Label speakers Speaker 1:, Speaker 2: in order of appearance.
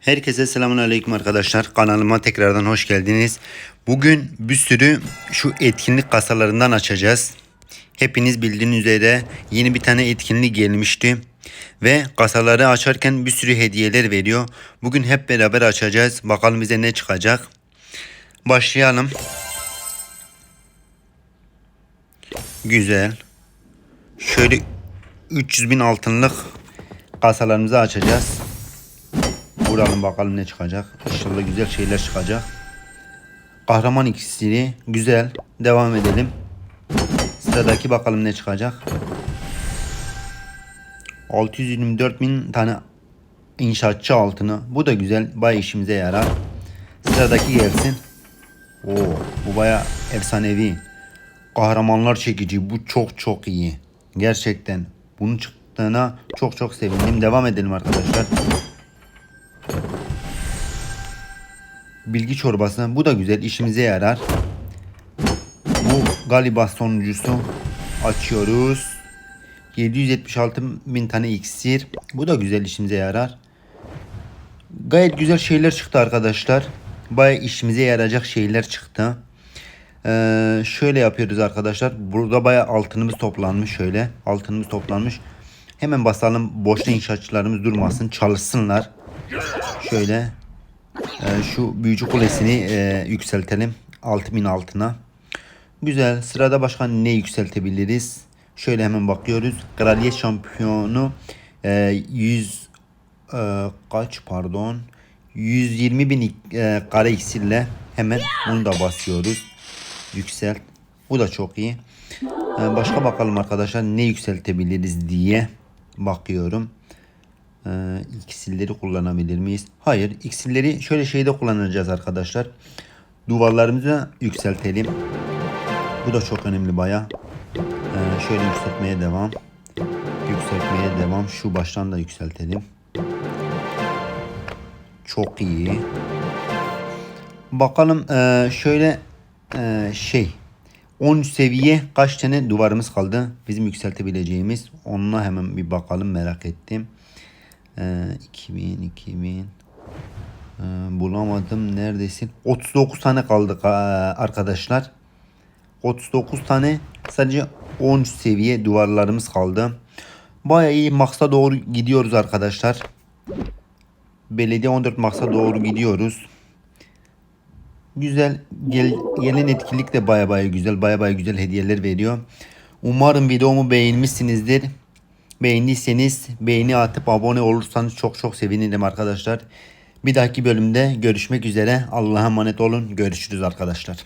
Speaker 1: Herkese selamun aleyküm arkadaşlar. Kanalıma tekrardan hoş geldiniz. Bugün bir sürü şu etkinlik kasalarından açacağız. Hepiniz bildiğiniz üzere yeni bir tane etkinlik gelmişti. Ve kasaları açarken bir sürü hediyeler veriyor. Bugün hep beraber açacağız. Bakalım bize ne çıkacak. Başlayalım. Güzel. Şöyle 300 bin altınlık kasalarımızı açacağız. Vuralım bakalım ne çıkacak. İnşallah güzel şeyler çıkacak. Kahraman iksiri güzel. Devam edelim. Sıradaki bakalım ne çıkacak. 624 bin tane inşaatçı altını. Bu da güzel. Bay işimize yarar. Sıradaki gelsin. Oo, bu baya efsanevi. Kahramanlar çekici. Bu çok çok iyi. Gerçekten. Bunun çıktığına çok çok sevindim. Devam edelim arkadaşlar. Bilgi çorbası. Bu da güzel. işimize yarar. Bu galiba sonuncusu. Açıyoruz. 776 bin tane iksir. Bu da güzel işimize yarar. Gayet güzel şeyler çıktı arkadaşlar. Baya işimize yarayacak şeyler çıktı. Ee, şöyle yapıyoruz arkadaşlar. Burada baya altınımız toplanmış şöyle. Altınımız toplanmış. Hemen basalım. Boşta inşaatçılarımız durmasın. Çalışsınlar. Şöyle ee, şu büyücü kulesini e, yükseltelim. 6000 altına. Güzel. Sırada başka ne yükseltebiliriz? Şöyle hemen bakıyoruz. Kraliyet şampiyonu e, 100 e, kaç pardon 120 bin e, kare iksirle hemen bunu da basıyoruz. Yükselt. Bu da çok iyi. E, başka bakalım arkadaşlar ne yükseltebiliriz diye bakıyorum. İksirleri kullanabilir miyiz? Hayır. iksirleri şöyle şeyde kullanacağız arkadaşlar. Duvarlarımızı yükseltelim. Bu da çok önemli baya. Ee, şöyle yükseltmeye devam. Yükseltmeye devam. Şu baştan da yükseltelim. Çok iyi. Bakalım ee, şöyle ee, şey 10 seviye kaç tane duvarımız kaldı? Bizim yükseltebileceğimiz. Onunla hemen bir bakalım merak ettim. Ee, 2000 2000 ee, bulamadım. Neredesin? 39 tane kaldık arkadaşlar. 39 tane sadece 10 seviye duvarlarımız kaldı. Bayağı iyi maksa doğru gidiyoruz arkadaşlar. Belediye 14 maksa doğru gidiyoruz. Güzel gel, gelen etkinlik de baya baya güzel baya baya güzel hediyeler veriyor. Umarım videomu beğenmişsinizdir Beğendiyseniz beğeni atıp abone olursanız çok çok sevinirim arkadaşlar. Bir dahaki bölümde görüşmek üzere. Allah'a emanet olun. Görüşürüz arkadaşlar.